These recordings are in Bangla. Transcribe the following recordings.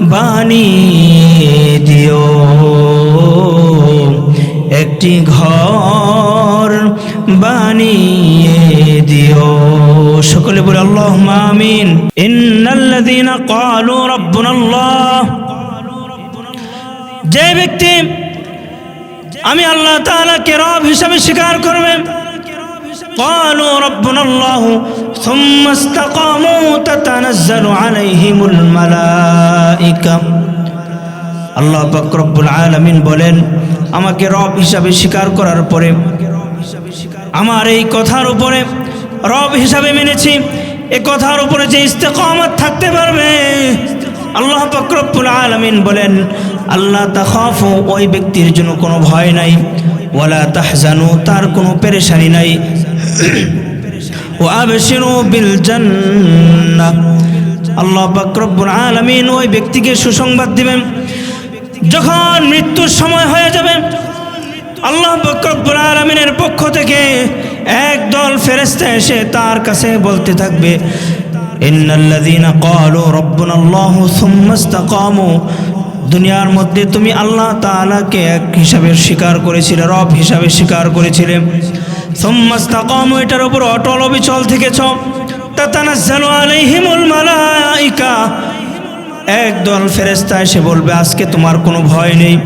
বানিয়ে দিও। একটি ঘর বানিয়ে দিও। সকলে বলে আল্লাহ আমিন। ইন্নাল্লাযীনা ক্বালু রাব্বুনাল্লাহ। যে ব্যক্তি আমি আল্লাহ তাআলাকে রব হিসাবে স্বীকার করবে قالوا ربنا الله ثم استقاموا تتنزل عليهم الملائكة আল্লাহ পাক রব্বুল আলামিন বলেন আমাকে রব হিসাবে স্বীকার করার পরে আমার এই কথার উপরে রব হিসাবে মেনেছি এ কথার উপরে যে ইস্তেকামত থাকতে পারবে আল্লাহ পাক রব্বুল আলামিন বলেন আল্লাহ তাখাফু ওই ব্যক্তির জন্য কোনো ভয় নাই ওয়ালা তাহজানু তার কোনো পেরেশানি নাই বিল জান্নাহ আল্লাহ পাক রব্বুল আলামিন ওই ব্যক্তিকে সুসংবাদ দিবেন। যখন মৃত্যুর সময় হয়ে যাবে, আল্লাহ বকরবুল আলমিনের পক্ষ থেকে একদল ফেরেস্তা এসে তার কাছে বলতে থাকবে দুনিয়ার মধ্যে তুমি আল্লাহ তাআলাকে এক হিসাবে স্বীকার করেছিলে, রব হিসাবে স্বীকার করেছিলে। সুম্মা ইসতাকামু এটার উপর অটল অবিচল থেকেছ। একদল ফেরেস্তা এসে বলবে, আজকে তোমার কোনো ভয় নেই।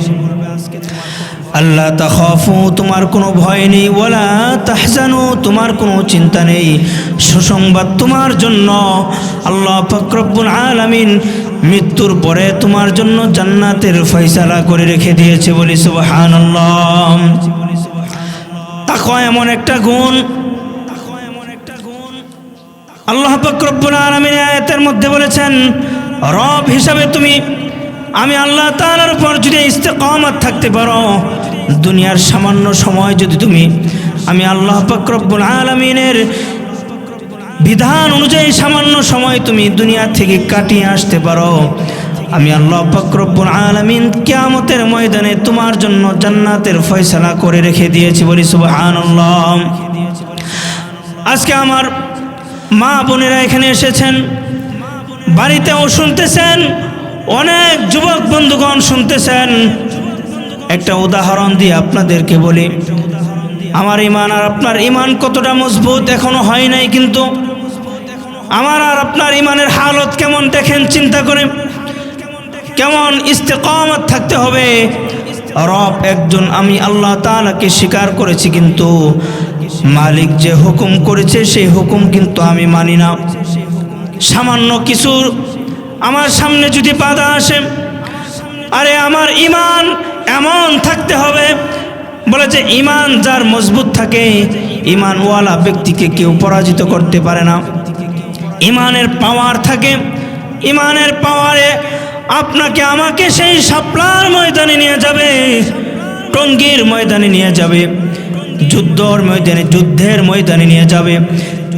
আল্লাহ তাখাফু, তোমার কোনো ভয় নেই। ওলা তাহজানু, তোমার কোনো চিন্তা নেই। সুসংবাদ তোমার জন্য। আল্লাহ ফকরব্বুল আলামিন মৃত্যুর পরে তোমার জন্য জান্নাতের ফয়সালা করে রেখে দিয়েছে বলি সুবহানাল্লাহ। তাকওয়া এমন একটা গুণ। আল্লাহ ফকরব্বুল আলামিন আয়াতের মধ্যে বলেছেন, রব হিসাবে তুমি, আমি আল্লাহ তাআলার উপর যদি ইস্তেকামত থাকতে পারো, দুনিয়ার সামান্য সময় যদি তুমি, আমি আল্লাহ ফকরব্বুল আলমিনের বিধান অনুযায়ী সামান্য সময় তুমি দুনিয়া থেকে কাটিয়ে আসতে পারো। আমি আল্লাহ ফকরব্বুল আলমিন কেয়ামতের ময়দানে তোমার জন্য জান্নাতের ফয়সালা করে রেখে দিয়েছি বলি সুবহানাল্লাহ। আজকে আমার মা বোনেরা এখানে এসেছেন বাড়িতেও শুনতেছেন, অনেক যুবক বন্ধুগণ শুনতেছেন। একটা উদাহরণ দিয়ে আপনাদেরকে বলি, আমার ইমান আর আপনার ইমান কতটা মজবুত এখনও হয় নাই কিন্তু, আমার আর আপনার ইমানের হালত কেমন দেখেন চিন্তা করে। কেমন ইস্তেকামত থাকতে হবে? রব একজন আমি, আল্লাহ তাআলাকে স্বীকার করেছি কিন্তু মালিক যে হুকুম করেছে সেই হুকুম কিন্তু আমি মানি না। সামান্য কিছু আমার সামনে যদি বাধা আসে, আরে আমার ইমান এমন থাকতে হবে। বলে যে ইমান যার মজবুত থাকে ইমানওয়ালা ব্যক্তিকে কেউ পরাজিত করতে পারে না। ইমানের পাওয়ার থাকে ইমানের পাওয়ারে আপনাকে আমাকে সেই সাপলার ময়দানে নিয়ে যাবে, টঙ্গীর ময়দানে নিয়ে যাবে, যুদ্ধর ময়দানে, যুদ্ধের ময়দানে নিয়ে যাবে।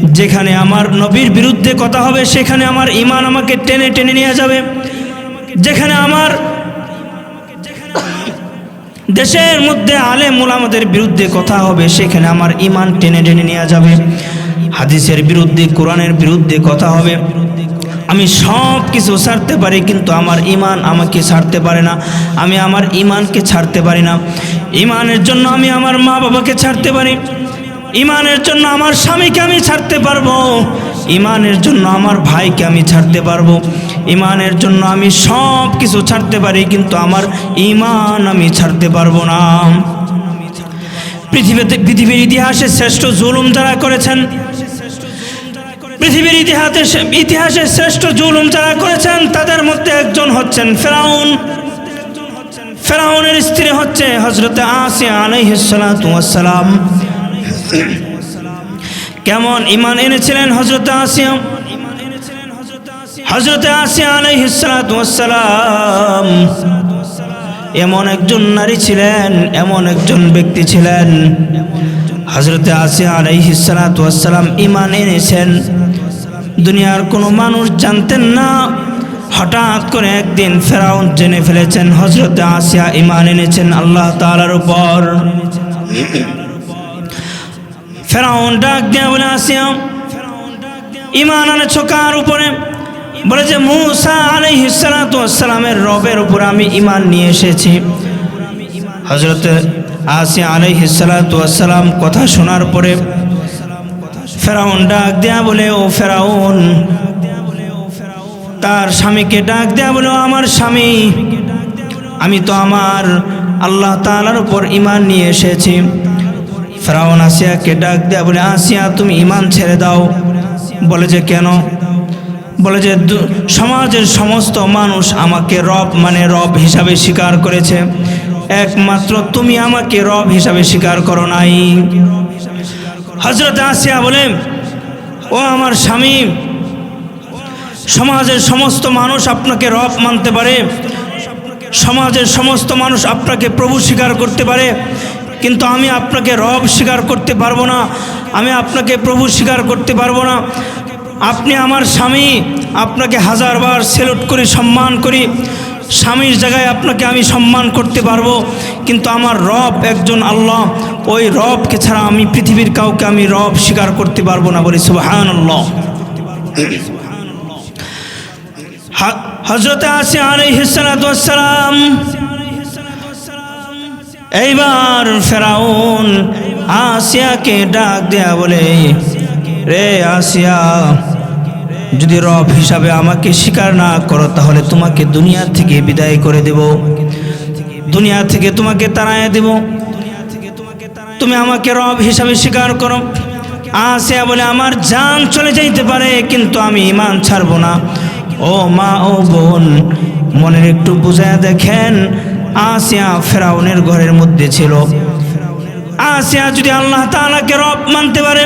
যেখানে আমার নবীর বিরুদ্ধে কথা হবে, সেখানে আমার ইমান আমাকে টেনে টেনে নিয়ে যাবে। যেখানে আমার দেশের মধ্যে আলে মোলামদের বিরুদ্ধে কথা হবে, সেখানে আমার ইমান টেনে টেনে নেওয়া যাবে। হাদিসের বিরুদ্ধে, কোরআনের বিরুদ্ধে কথা হবে। আমি সব কিছু ছাড়তে পারি, কিন্তু আমার ইমান আমাকে ছাড়তে পারে না। আমি আমার ইমানকে ছাড়তে পারি না। ইমানের জন্য আমি আমার মা বাবাকে ছাড়তে পারি। ইমানের জন্য আমার স্বামীকে আমি ছাড়তে পারব। ইমানের জন্য আমার ভাইকে আমি ছাড়তে পারব। ইমানের জন্য আমি সব কিছু ছাড়তে পারি, কিন্তু আমার ইমান আমি ছাড়তে পারব না। পৃথিবীতে পৃথিবীর ইতিহাসে শ্রেষ্ঠ জুলুম যারা করেছেন পৃথিবীর ইতিহাসে ইতিহাসে শ্রেষ্ঠ জুলুম যারা করেছেন, তাদের মধ্যে একজন হচ্ছেন ফেরাউন। ফেরাউনের স্ত্রী হচ্ছে হজরত আসিয়া কেমন ইমান এনেছিলেন হজরত আসিয়া? হজরত আসিয়া এমন একজন নারী ছিলেন, এমন একজন ব্যক্তি ছিলেন। হজরতে আসিয়া আলাইহিসালাম ইমান এনেছেন। দুনিয়ার কোনো মানুষ জানতেন না। হঠাৎ করে একদিন ফেরাউন জেনে ফেলেছেন হজরতে আসিয়া ইমান এনেছেন আল্লাহ তালার উপর। ফেরাউন ডাক দেয়া বলে, আসিয়া ইমান আনেছ কার উপরে? বলে যে, মুসা আলাইহিসালামের রবের উপর আমি ইমান নিয়ে এসেছি। হজরত আসিয়া আলাইহিসালাম কথা শোনার পরে ফেরাউন ডাক দেয়া বলে, ও ফেরাউন, তার স্বামীকে ডাক দেয়া বলে আমার স্বামী, আমি তো আমার আল্লাহ তালার উপর ইমান নিয়ে এসেছি। ফেরাউন আসিয়াকে ডাক দেয়া বলে, আসিয়া, তুমি ইমান ছেড়ে দাও। বলে যে, কেন? বলে যে সমাজের সমস্ত মানুষ আমাকে রব মানে রব হিসাবে স্বীকার করেছে। একমাত্র তুমি আমাকে রব হিসাবে স্বীকার করো নাই। হজরত আসিয়া বলেন, ও আমার স্বামী, সমাজের সমস্ত মানুষ আপনাকে রব মানতে পারে, সমাজের সমস্ত মানুষ আপনাকে প্রভু স্বীকার করতে পারে, কিন্তু আমি আপনাকে রব স্বীকার করতে পারব না, আমি আপনাকে প্রভু স্বীকার করতে পারব না। আপনি আমার স্বামী, আপনাকে হাজারবার সেলুট করি সম্মান করি স্বামীর জায়গায় আপনাকে আমি সম্মান করতে পারব, কিন্তু আমার রব একজন আল্লাহ, ওই রবকে ছাড়া আমি পৃথিবীর কাউকে আমি রব স্বীকার করতে পারব না বলি সুবাহান হজরতে আসি আলাইহিসালাম এইবার ফেরাউন আসিয়াকে ডাক দেয়া বলে, রে আসিয়া যদি রব হিসাবে আমাকে স্বীকার না করো, তাহলে তোমাকে দুনিয়া থেকে বিদায় করে দেব। দুনিয়া থেকে তোমাকে তাড়ায় দেব। তুমি আমাকে রব হিসাবে স্বীকার করো। আসিয়া বলে, আমার জান চলে যাইতে পারে, কিন্তু আমি ইমান ছাড়বো না। ও মা, ও বোন, মনের একটু বুঝায় দেখেন, আসিয়া ফেরাউনের ঘরের মধ্যে ছিল। আসিয়া যদি আল্লাহ তাআলাকে রব মানতে পারে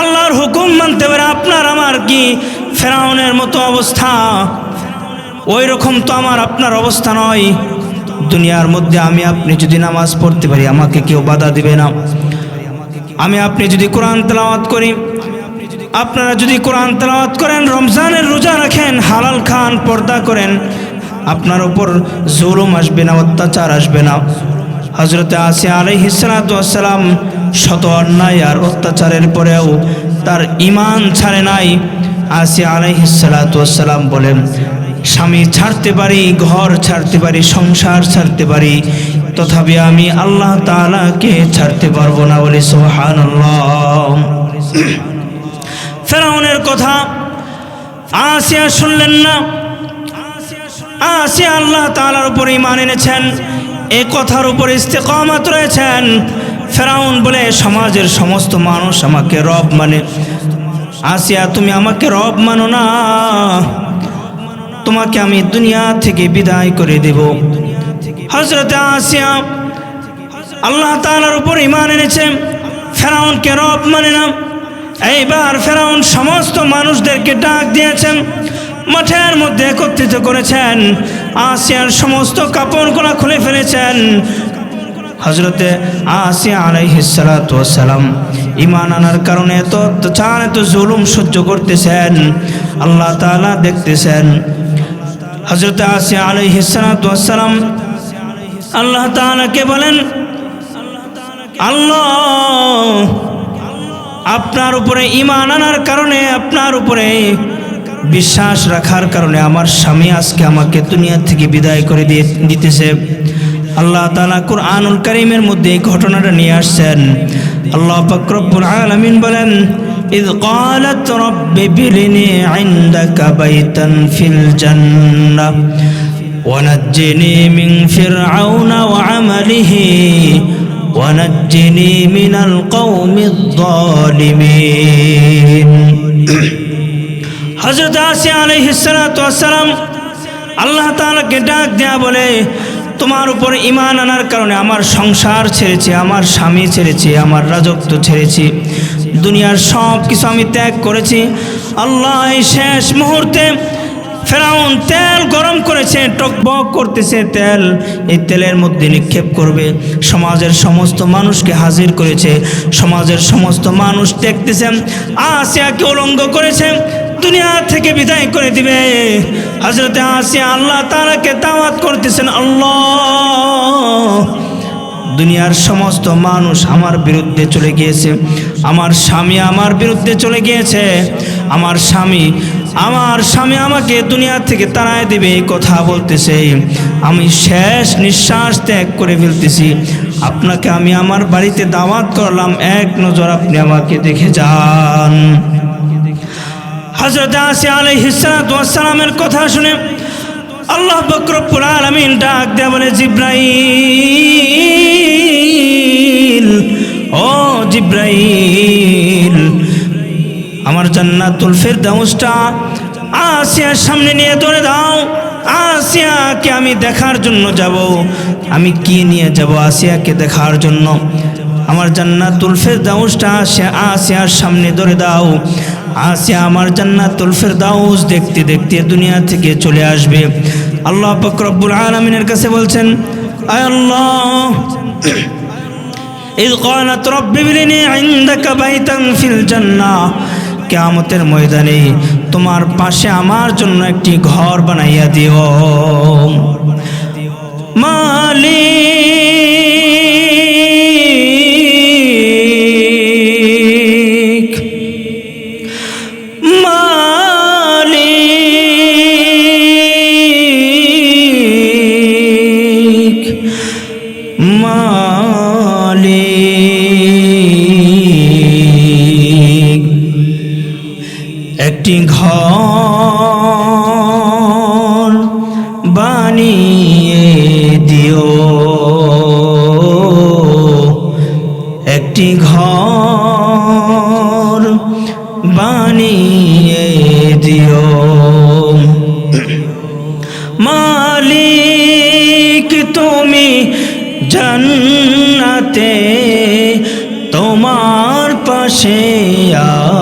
আল্লাহর হুকুম মানতে পারে, আপনার আমার কি ফেরাউনের মতো অবস্থা? ওই রকম তো আমার, আপনার অবস্থা নয়। দুনিয়ার মধ্যে আমি আপনি যদি নামাজ পড়তে পারি, আমাকে কেউ বাধা দিবে না। আমি আপনি যদি কোরআন তেলাওয়াত করি, আপনারা যদি কোরআন তেলাওয়াত করেন, রমজানের রোজা রাখেন, হালাল খান, পর্দা করেন, আপনার উপর জুলুম আসবে না, অত্যাচার আসবে না। হজরতে আসি আলাইহিসালাম শত অন্যায় আর অত্যাচারের পরেও তার ইমান ছাড়ে নাই। আসি আলাইহিসালাম বলেন, স্বামী ছাড়তে পারি, ঘর ছাড়তে পারি, সংসার ছাড়তে পারি, তথাপি আমি আল্লাহ তাআলাকে ছাড়তে পারব না বলে সোহান ফেরাউনের কথা আসিয়া শুনলেন না। আসিয়া আল্লাহ তাআলার উপর ইমান এনেছেন, এ কথার উপর ইস্তেকামাত রয়েছেন। ফেরাউন বলে, সমাজের সমস্ত মানুষ আমাকে রব মানে। আসিয়া, তুমি আমাকে রব মানো না। তোমাকে আমি দুনিয়া থেকে বিদায় করে দেব। হজরতে আসিয়া, আল্লাহ তালার উপর ইমান এনেছে। ফেরাউনকে রব মানে না। এইবার ফেরাউন সমস্ত মানুষদেরকে ডাক দিয়েছেন। মাঠের মধ্যে একত্রিত করেছেন। আসিয়ার সমস্ত কাপড়গুলো খুলে ফেলেছেন। হজরতে আসিয়া আলাইহিসালাম ইমান আনার কারণে এত অত্যাচার এত জুলুম সহ্য করতেছেন। আল্লাহ তাআলা দেখতেছেন। হজরতে আসিয়া আলাইহিসালাম আল্লাহ তাআলাকে বলেন, আল্লাহ, আপনার উপরে ইমান আনার কারণে, আপনার উপরে বিশ্বাস রাখার কারণে আমার স্বামী আজকে আমাকে দুনিয়া থেকে বিদায় করে দিয়ে দিতেছে। আল্লাহ তালা কুরআনুল করিমের মধ্যে এই ঘটনাটা নিয়ে আসছেন আল্লাহ ফকরবুল আলমিন বলেন إذ قالت رب ابني عندك بيتا في الجنة ونجني من فرعون وعمله ونجني من القوم الظالمين হজরত আসিয়া আলহিসাম আল্লাহ তাআলাকে ডাক দেয়া বলে তোমার উপর ইমান আনার কারণে আমার সংসার ছেড়েছি, আমার স্বামী ছেড়েছি, আমার রাজত্ব ছেড়েছি, দুনিয়ার সব কিছু আমি ত্যাগ করেছি। আল্লাহ শেষ মুহূর্তে ফেরাউন তেল গরম করেছে, টকবক করতেছে তেল। এই তেলের মধ্যে নিক্ষেপ করবে। সমাজের সমস্ত মানুষকে হাজির করেছে। সমাজের সমস্ত মানুষ দেখতেছেন আসিয়াকে উলঙ্গ করেছে। দুনিয়া থেকে বিদায় করে দিবে। হজরতে আসিয়া আল্লাহ তারাকে দাওয়াত করতেছেন, আল্লাহ, দুনিয়ার সমস্ত মানুষ আমার বিরুদ্ধে চলে গিয়েছে। আমার স্বামী আমার বিরুদ্ধে চলে গিয়েছে। আমার স্বামী আমার স্বামী আমাকে দুনিয়া থেকে তাড়ায় দেবে। এই কথা বলতেছে। আমি শেষ নিঃশ্বাস ত্যাগ করে ফেলতেছি। আপনাকে আমি আমার বাড়িতে দাওয়াত করলাম। এক নজর আপনি আমাকে দেখে যান। হজরত আসি আলহিসালামের কথা শুনে আল্লাহ বকরপুর আলমিন ডাক দেয়া বলে, জিব্রাইল, ও জিব্রাইল, আমার জান্নাতুল ফেরদাউসটা আসিয়ার সামনে নিয়ে ধরে দাও। আসিয়াকে আমি দেখার জন্য যাব। আমি কি নিয়ে যাব আসিয়াকে দেখার জন্য? আমার জান্নাতুল ফেরদাউসটা আসিয়া আসিয়ার সামনে ধরে দাও। আসিয়া আমার জান্নাতুল ফেরদাউস দেখতে দেখতে দুনিয়া থেকে চলে আসবে আল্লাহ পাক রব্বুল আলামিনের কাছে বলছেন আয় আল্লাহ إذ قالت رب ابنني عندك بيتا في الجنة কেয়ামতের ময়দানে তোমার পাশে আমার জন্য একটি ঘর বানাইয়া দিও মালিক একটি ঘর বানিয়ে দিও। একটি ঘর বানিয়ে দিও। মালিক তুমি জান্নাতে তোমার পাশে আমায়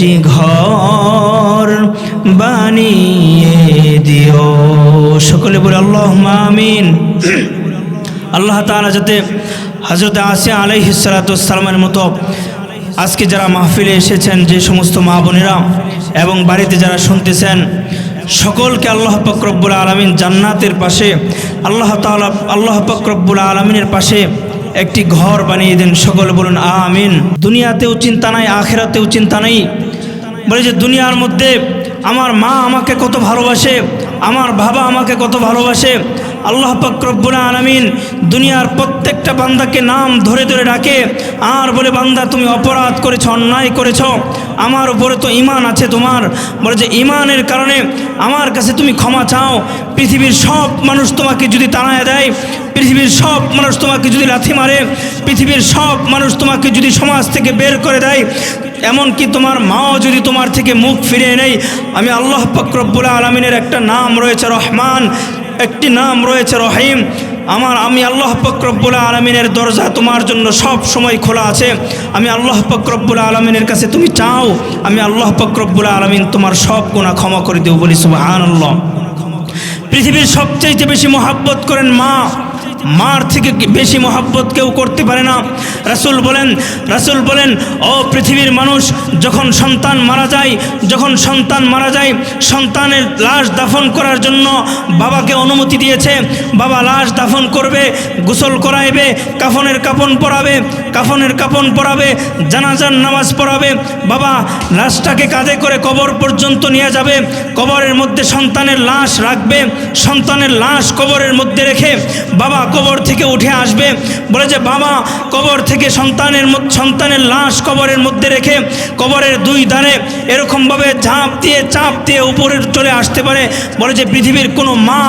একটি ঘর বানিয়ে দিও। সকলে বলে আল্লাহ মামিন আল্লাহ তাআলা যাতে হজরত আসিয়া আলাইহিসালামের মতো আজকে যারা মাহফিলে এসেছেন, যে সমস্ত মা বোনেরা এবং বাড়িতে যারা শুনতেছেন, সকলকে আল্লাহ ফকরব্বুল আলমিন জান্নাতের পাশে, আল্লাহ তাআলা, আল্লাহ ফকরব্বুল আলমিনের পাশে একটি ঘর বানিয়ে দেন। সকলে বলুন, আমিন। দুনিয়াতেও চিন্তা নাই, আখেরাতেও চিন্তা নেই। বলে যে, দুনিয়ার মধ্যে আমার মা আমাকে কত ভালোবাসে, আমার বাবা আমাকে কত ভালোবাসে। আল্লাহ পাকরব্বুল আলমিন দুনিয়ার প্রত্যেকটা বান্দাকে নাম ধরে ধরে ডাকে, আর বলে, বান্দা, তুমি অপরাধ করেছ, অন্যায় করেছ, আমার উপরে তো ইমান আছে তোমার। বলে যে ইমানের কারণে আমার কাছে তুমি ক্ষমা চাও। পৃথিবীর সব মানুষ তোমাকে যদি তাড়ায় দেয়, পৃথিবীর সব মানুষ তোমাকে যদি লাথি মারে, পৃথিবীর সব মানুষ তোমাকে যদি সমাজ থেকে বের করে দেয় এমনকি তোমার মাও যদি তোমার থেকে মুখ ফিরিয়ে নেই আমি আল্লাহ ফকরব্বুল আলমিনের একটা নাম রয়েছে রহমান, একটি নাম রয়েছে রহিম। আমার, আমি আল্লাহ ফকরব্বুল আলমিনের দরজা তোমার জন্য সব সময় খোলা আছে। আমি আল্লাহ ফকরব্বুল আলমিনের কাছে তুমি চাও, আমি আল্লাহ ফকরব্বুল আলমিন তোমার সব গুণা ক্ষমা করে দেব বলি সুবাহ আল্লাহ পৃথিবীর সবচেয়ে বেশি মহাব্বত করেন মা। মার থেকে বেশি মহাব্বত কেউ করতে পারে না? রাসুল বলেন রাসুল বলেন, ও পৃথিবীর মানুষ, যখন সন্তান মারা যায়, যখন সন্তান মারা যায়, সন্তানের লাশ দাফন করার জন্য বাবাকে অনুমতি দিয়েছে। বাবা লাশ দাফন করবে, গোসল করাইবে, কাফনের কাপন পরাবে, কাফনের কাপন পরাবে, জানাজার নামাজ পড়াবে। বাবা লাশটাকে কাঁধে করে কবর পর্যন্ত নিয়ে যাবে, কবরের মধ্যে সন্তানের লাশ রাখবে, সন্তানের লাশ কবরের মধ্যে রেখে বাবা কবর থেকে উঠে আসবে। বলে যে, বাবা, কবর থেকে সন্তানের সন্তানের লাশ কবরের মধ্যে রেখে কবরের দুই ধারে এরকমভাবে ঝাঁপ দিয়ে, চাপ দিয়ে উপরে চলে আসতে পারে। বলে যে, পৃথিবীর কোনো মা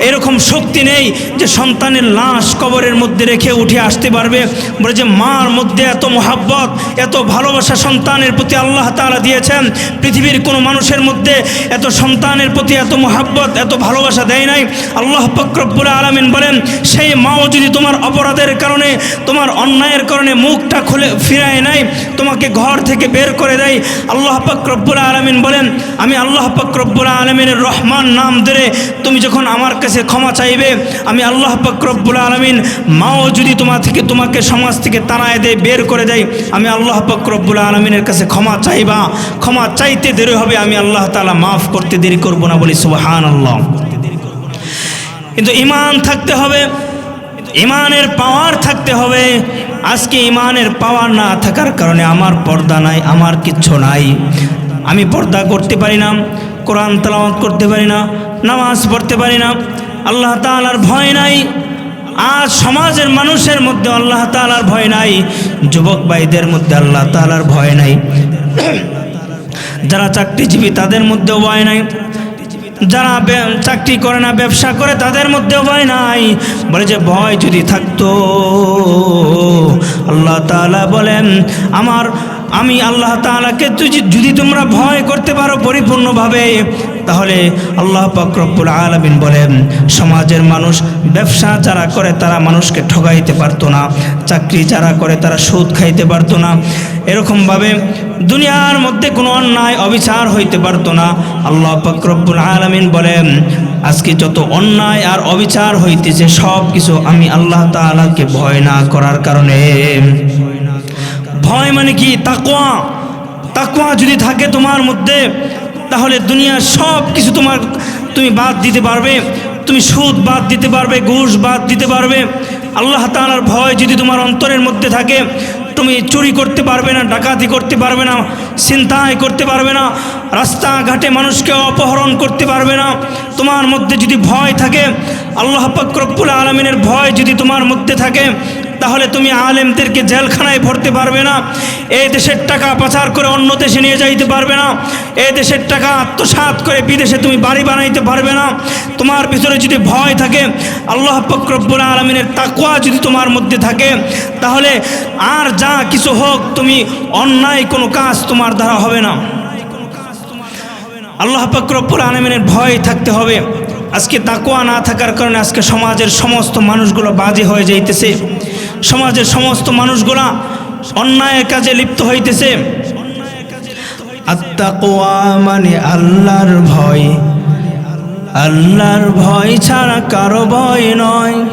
এরকম শক্তি নেই যে সন্তানের লাশ কবরের মধ্যে রেখে উঠে আসতে পারবে। বলে যে, মার মধ্যে এত মহাব্বত, এত ভালোবাসা সন্তানের প্রতি আল্লাহ তালা দিয়েছেন। পৃথিবীর কোনো মানুষের মধ্যে এত সন্তানের প্রতি এত মহাব্বত, এত ভালোবাসা দেয় নাই। আল্লাহ ফক্রব্বুল আলমিন বলেন সেই মাও যদি তোমার অপরাধের কারণে, তোমার অন্যায়ের কারণে মুখটা খুলে ফিরায় নাই তোমাকে ঘর থেকে বের করে দেয়, আল্লাহ ফক্রব্বুল আলমিন বলেন, আমি আল্লাহ ফক্রব্বুল আলমিনের রহমান নাম ধরে তুমি যখন আমার কাছে ক্ষমা চাইবে, আমি আল্লাহ ফক্রব্বুল আলমিন মাও যদি তোমার থেকে তোমাকে সমাজ থেকে তাড়ায় দেয়, বের করে দেয়, আমি আল্লাহ ফক্রব্বুল আলমিনের কাছে ক্ষমা চাইবা। ক্ষমা চাইতে দেরি হবে, আমি আল্লাহ তালা মাফ করতে দেরি করব না বলি সুবাহান আল্লাহ কিন্তু ইমান থাকতে হবে ইমানের পাওয়ার থাকতে হবে। আজকে ইমানের পাওয়ার না থাকার কারণে আমার পর্দা নাই, আমার কিচ্ছু নাই। আমি পর্দা করতে পারি না, কোরআন তালাওয়াত করতে পারি না, নামাজ পড়তে পারি না, আল্লাহ তাআলার ভয় নাই। আজ সমাজের মানুষের মধ্যে আল্লাহ তাআলার ভয় নাই, যুবক ভাইদের মধ্যে আল্লাহ তাআলার ভয় নাই। যারা চাকরিজীবী তাদের মধ্যেও ভয় নাই। যারা চাকরি করে না, ব্যবসা করে, তাদের মধ্যেও ভয় নাই। বলে যে, ভয় যদি থাকতো। আল্লাহ তাআলা বলেন, আমার, আমি আল্লাহ তাআলাকে যদি- যদি তোমরা ভয় করতে পারো পরিপূর্ণভাবে, তাহলে আল্লাহ পাকরব্বুল আলমিন বলেন, সমাজের মানুষ ব্যবসা যারা করে, তারা মানুষকে ঠগাইতে পারতো না, চাকরি যারা করে, তারা সুদ খাইতে পারতো না। এরকমভাবে দুনিয়ার মধ্যে কোনো অন্যায়, অবিচার হইতে পারতো না। আল্লাহ পাকরব্বুল আলমিন বলেন, আজকে যত অন্যায় আর অবিচার হইতেছে সব কিছু আমি আল্লাহ তাআলাকে ভয় না করার কারণে। ভয় মানে কি? তাকোয়া তাকোয়া যদি থাকে তোমার মধ্যে, তাহলে দুনিয়ার সব কিছু তোমার, তুমি বাদ দিতে পারবে। তুমি সুদ বাদ দিতে পারবে, ঘুষ বাদ দিতে পারবে। আল্লাহ তাআলার ভয় যদি তোমার অন্তরের মধ্যে থাকে তুমি চুরি করতে পারবে না, ডাকাতি করতে পারবে না চিন্তায় করতে পারবে না, রাস্তাঘাটে মানুষকে অপহরণ করতে পারবে না। তোমার মধ্যে যদি ভয় থাকে, আল্লাহ পাকরব্বুল আলমিনের ভয় যদি তোমার মধ্যে থাকে তাহলে তুমি আলেমদেরকে জেলখানায় ভরতে পারবে না। এই দেশের টাকা পাচার করে অন্য দেশে নিয়ে যাইতে পারবে না। এই দেশের টাকা আত্মসাৎ করে বিদেশে তুমি বাড়ি বানাইতে পারবে না। তোমার ভিতরে যদি ভয় থাকে, আল্লাহ ফক্রব্বুল আলমিনের তাকুয়া যদি তোমার মধ্যে থাকে, তাহলে আর যা কিছু হোক তুমি অন্যায় কোনো কাজ তোমার দ্বারা হবে না। আল্লাহ ফক্রব্বুল আলমিনের ভয় থাকতে হবে। আজকে তাকুয়া না থাকার কারণে আজকে সমাজের সমস্ত মানুষগুলো বাজে হয়ে যাইতেছে। সমাজের সমস্ত মানুষগুলা অন্যায়ের কাজে লিপ্ত হইতেছে। আত্মাকুয়া মানে আল্লাহর ভয়। আল্লাহর ভয় ছাড়া কারও ভয় নয়।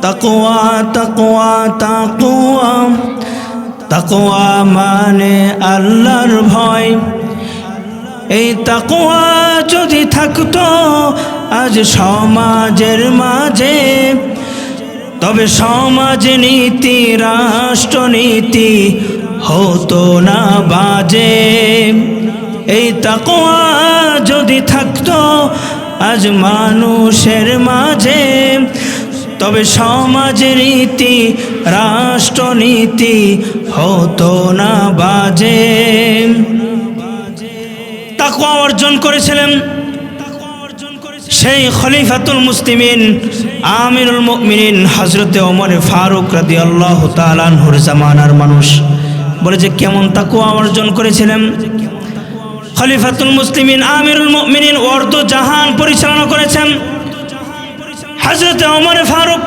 তাকুয়া তাকুয়া তাকুয়া। তাকুয়া মানে আল্লাহর ভয়। এই তাকুয়া যদি থাকতো, আজ সমাজের মাঝে তবে সমাজ নীতি রাষ্ট্রনীতি হতো না বাজে। এই তাকুয়া যদি থাকতো, আজ মানুষের মাঝে। তবে সমাজ রীতি রাষ্ট্রনীতি হতো না বাজে। তাকুয়া অর্জন করেছিলেন সেই খলিফাতুল মুসলিমিন, আমিরুল মুমিনিন হজরতে ওমরে ফারুক রাদি আল্লাহ তালানহুর জামানার মানুষ। বলে যে, কেমন তাকুয়া অর্জন করেছিলেন? খলিফাতুল মুসলিমিন, আমিরুল মুমিনিন অর্ধ জাহান পরিচালনা করেছেন। হজরত ওমর ফারুক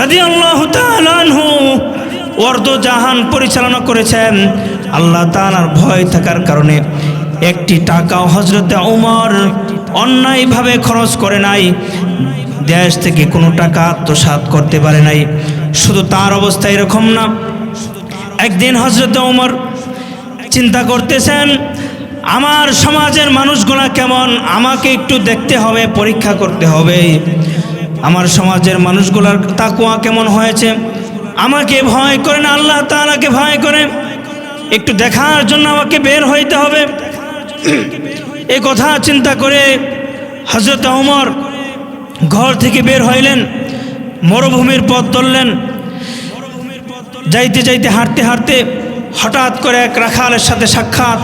রাদি আল্লাহ তালানহু অর্ধ জাহান পরিচালনা করেছেন। আল্লাহ তালার ভয় থাকার কারণে একটি টাকাও হজরতে ওমর অন্যায়ভাবে খরচ করে নাই। দেশ থেকে কোনো টাকা আত্মসাৎ করতে পারে নাই। শুধু তার অবস্থা এরকম না। একদিন হজরত ওমর চিন্তা করতেছেন, আমার সমাজের মানুষগুলা কেমন? আমাকে একটু দেখতে হবে, পরীক্ষা করতে হবে। আমার সমাজের মানুষগুলার তাকুয়া কেমন হয়েছে? আমাকে ভয় করে না? আল্লাহ তাআলাকে ভয় করে। একটু দেখার জন্য আমাকে বের হইতে হবে। এই কথা চিন্তা করে হজরত ওমর ঘর থেকে বের হইলেন, মরুভূমির পথ ধরলেন। যাইতে যাইতে, হাঁটতে হাঁটতে হঠাৎ করে এক রাখালের সাথে সাক্ষাৎ।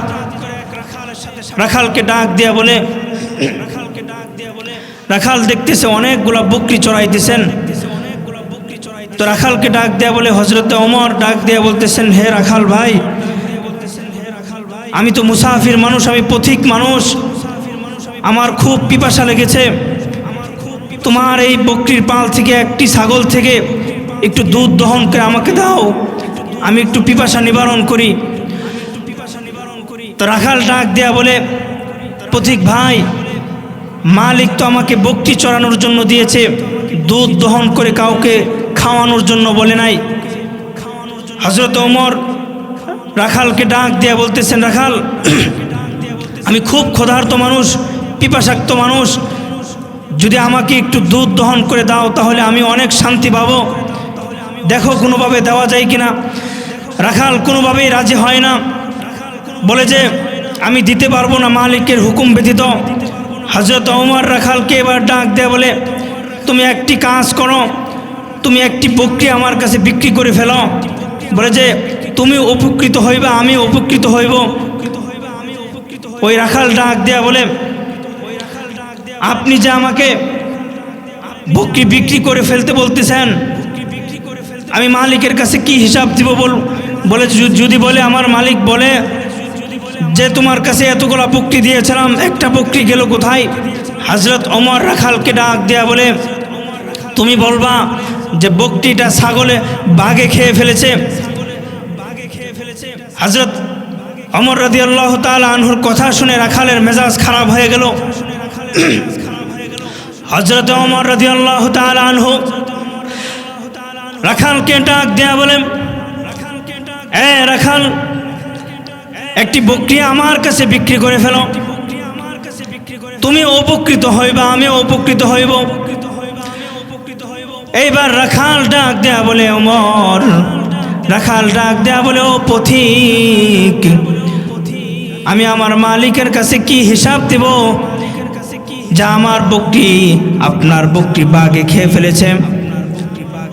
রাখালকে ডাক দিয়া বলে, রাখাল দেখতেছে অনেকগুলা বকরি চড়াইতেছেন। তো রাখালকে ডাক দেয়া বলে হজরত ওমর ডাক দেয়া বলতেছেন, হে রাখাল ভাই আমি তো মুসাফির মানুষ, আমি পথিক মানুষ। আমার খুব পিপাসা লেগেছে। তোমার এই বকরির পাল থেকে, একটি ছাগল থেকে একটু দুধ দহন করে আমাকে দাও। আমি একটু পিপাসা নিবারণ করি। তো রাখাল ডাক দেয়া বলে, পথিক ভাই, মালিক তো আমাকে বকটি চড়ানোর জন্য দিয়েছে। দুধ দহন করে কাউকে খাওয়ানোর জন্য বলে নাই। হজরত ওমর রাখালকে ডাক দিয়া বলতেছেন, রাখাল, আমি খুব ক্ষুধার্ত মানুষ, পিপাসাক্ত মানুষ। যদি আমাকে একটু দুধ দহন করে দাও, তাহলে আমি অনেক শান্তি পাবো। দেখো কোনোভাবে দেওয়া যায় কিনা। রাখাল কোনোভাবেই রাজি হয় না। বলে যে, আমি দিতে পারব না মালিকের হুকুম ব্যতীত। হজরত ওমর রাখালকে এবার ডাক দেয়া বলে, তুমি একটি কাজ করো। তুমি একটি বকরি আমার কাছে বিক্রি করে ফেলো। বলে যে তুমি উপকৃত হইবে, আমি উপকৃত হইব। ওই রাখাল ডাক দেয়া বলে, আপনি যে আমাকে বকরি বিক্রি করে ফেলতে বলতেছেন, আমি মালিকের কাছে কি হিসাব দিব বল, বলে যদি বলে, আমার মালিক বলে যে তোমার কাছে এতগুলো বকরি দিয়েছিলাম, একটা বকরি গেল কোথায়? হজরত অমর রাখালকে ডাক দেয়া বলে, তুমি বলবা যে বকরিটা ছাগলে বাঘে খেয়ে ফেলেছে হজরত অমর রাদি আল্লাহ তাল আনহুর কথা শুনে রাখালের মেজাজ খারাপ হয়ে গেল। হজরত অমর রাদি আল্লাহ তাল আনহু রাখালকে ডাক দেয়া বলে, এ রাখাল, একটি বকরি আমার কাছে বিক্রি করে ফেলো। তুমি উপকৃত হইবা, আমি উপকৃত হইব। এইবার রাখাল ডাক দেয়া বলে অমর রাখাল ডাক দেয়া বলে, ও পথিক, আমি আমার মালিকের কাছে কি হিসাব দেব? যা আমার বকরি, আপনার বকরি বাঘে খেয়ে ফেলেছে।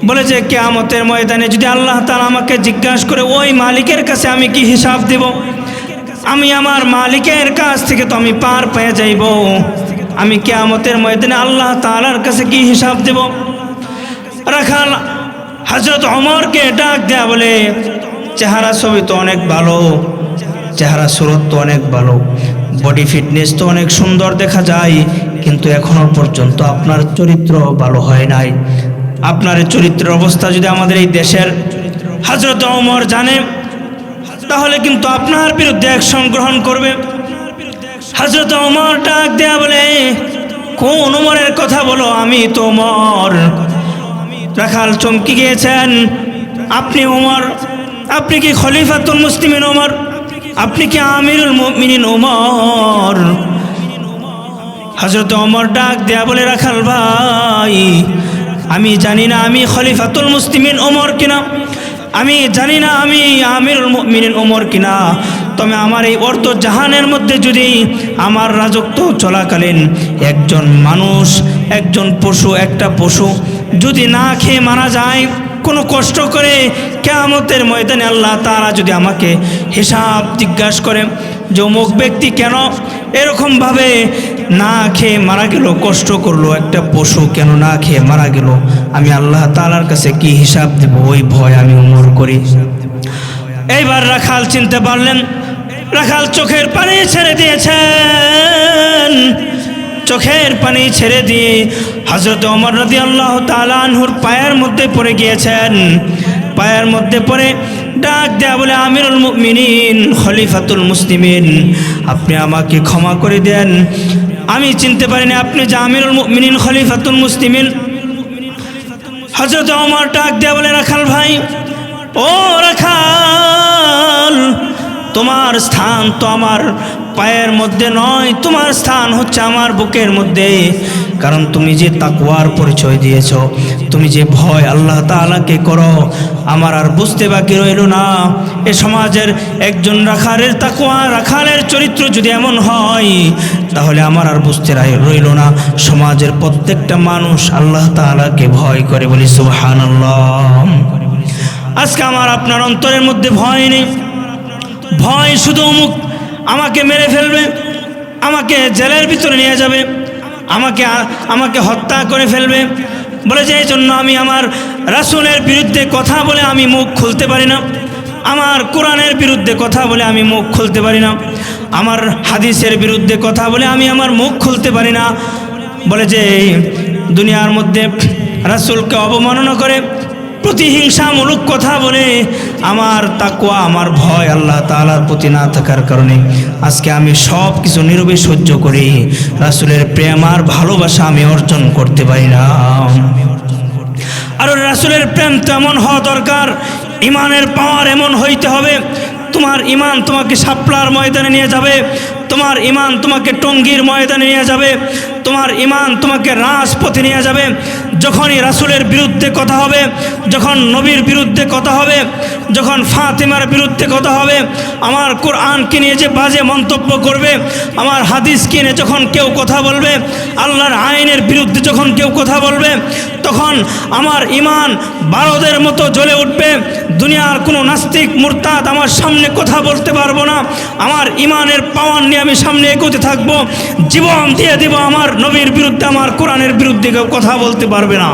বলে যে, কেয়ামতের ময়দানে যদি আল্লাহ তালা আমাকে জিজ্ঞাসা করে, ওই মালিকের কাছে আমি কি হিসাব দেব? আমি আমার মালিকের কাছ থেকে তো আমি পার পেয়ে যাইব। আমি কেয়ামতের ময়দানে আল্লাহ তালার কাছে কি হিসাব দেব? রাখাল হজরত অমরকে ডাক দেয়া বলে, চেহারা ছবি তো অনেক ভালো, চেহারা সুরত তো অনেক ভালো বডি ফিটনেস তো অনেক সুন্দর দেখা যায়, কিন্তু এখনও পর্যন্ত আপনার চরিত্র ভালো হয় নাই। আপনার চরিত্রের অবস্থা যদি আমাদের এই দেশের হজরত অমর জানে, তাহলে কিন্তু আপনার বিরুদ্ধে অ্যাকশন গ্রহণ করবে। হজরত অমর ডাক দেয়া বলে, কোন ওমরের কথা বলো, আমি তো ওমর। রাখাল চমকি গিয়েছেন। আপনি ওমর আপনি কি খলিফাতুল মুসলিমিন ওমর আপনি কি আমিরুল মুমিনিন ওমর হজরত ওমর ডাক দেয়া বলে, রাখাল ভাই, আমি জানি না আমি খলিফাতুল মুসলিমিন ওমর কিনা। আমি জানি না আমি আমিরুল মুমিনিন ওমর কিনা। তবে আমার এই অর্থ জাহানের মধ্যে যদি আমার রাজত্ব চলাকালীন একজন মানুষ, একজন পশু, একটা পশু যদি না খেয়ে মারা যায়, কোনো কষ্ট করে কেয়ামতের ময়দানে আল্লাহ তারা যদি আমাকে হিসাব জিজ্ঞাসা করে যে অমুক ব্যক্তি কেন এরকমভাবে না খেয়ে মারা গেল, কষ্ট করল, একটা পশু কেন না খেয়ে মারা গেল, আমি আল্লাহ তালার কাছে কি হিসাব দেব? ওই ভয় আমি উমর করি। এইবার রাখাল চিনতে পারলেন রাখাল চোখের পানি ছেড়ে দিয়েছেন। চোখের পানি ছেড়ে দিয়ে হজরত অমর রদি আল্লাহ তালানহুর পায়ের মধ্যে পড়ে গিয়েছেন। পায়ের মধ্যে পড়ে ডাক দেয়া বলে, আমিরুল মুমিনিন, খলিফাতুল মুসলিমিন, আপনি আমাকে ক্ষমা করে দেন। আমি চিনতে পারিনি আপনি যে আমিরুল মুমিনিন, খলিফাতুল মুসলিমিন। হজরত অমর ডাক দেয়া বলে, রাখাল ভাই, ও রাখাল তোমার স্থান তো আমার পায়ের মধ্যে নয়, তোমার স্থান হচ্ছে আমার বুকের মধ্যে। কারণ তুমি যে তাকুয়ার পরিচয় দিয়েছ, তুমি যে ভয় আল্লাহ তাআলাকে করো, আমার আর বুঝতে বাকি রইল না। এ সমাজের একজন রাখালের তাকুয়া রাখালের চরিত্র যদি এমন হয়, তাহলে আমার আর বুঝতে রাই- রইল না। সমাজের প্রত্যেকটা মানুষ আল্লাহ তাআলাকে ভয় করে বলি, সুবহানাল্লাহ। আজকে আমার আপনার অন্তরের মধ্যে ভয় নেই। ভয় শুধু অমুক আমাকে মেরে ফেলবে, আমাকে জেলের ভিতরে নিয়ে যাবে, আমাকে আমাকে হত্যা করে ফেলবে। বলে যে, এই জন্য আমি আমার রাসুলের বিরুদ্ধে কথা বলে আমি মুখ খুলতে পারি না। আমার কোরআনের বিরুদ্ধে কথা বলে আমি মুখ খুলতে পারি না। আমার হাদিসের বিরুদ্ধে কথা বলে আমি আমার মুখ খুলতে পারি না। বলে যে, এই দুনিয়ার মধ্যে রাসুলকে অবমাননা করে প্রতিহিংসামূলক কথা বলে আমার তাকুয়া আমার ভয় আল্লাহ তাআলার প্রতি না থাকার কারণে আজকে আমি সব কিছু নীরবে সহ্য করি। রাসুলের প্রেম আর ভালোবাসা আমি অর্জন করতে পারি না। আর রাসুলের প্রেম তো এমন হওয়া দরকার, ইমানের পাওয়ার এমন হইতে হবে, তোমার ইমান তোমাকে শাপলার ময়দানে নিয়ে যাবে তোমার ইমান তোমাকে টঙ্গীর ময়দানে নিয়ে যাবে, তোমার ইমান তোমাকে রাজপথে নিয়ে যাবে। যখনই রাসুলের বিরুদ্ধে কথা হবে, যখন নবীর বিরুদ্ধে কথা হবে, যখন ফাতেমার বিরুদ্ধে কথা হবে, আমার কোরআনকে নিয়ে যে বাজে মন্তব্য করবে, আমার হাদিসকে নিয়ে যখন কেউ কথা বলবে, আল্লাহর আইনের বিরুদ্ধে যখন কেউ কথা বলবে, তখন আমার ইমান বারদের মতো জ্বলে উঠবে। দুনিয়ার কোনো নাস্তিক, মুরতাদ আমার সামনে কথা বলতে পারব না। আমার ইমানের পাওয়ার আমি সামনে এগোতে থাকব, জীবন দিয়ে দেব আমার নবীর বিরুদ্ধে, আমার কোরআনের বিরুদ্ধে কেউ কথা বলতে পারবে না।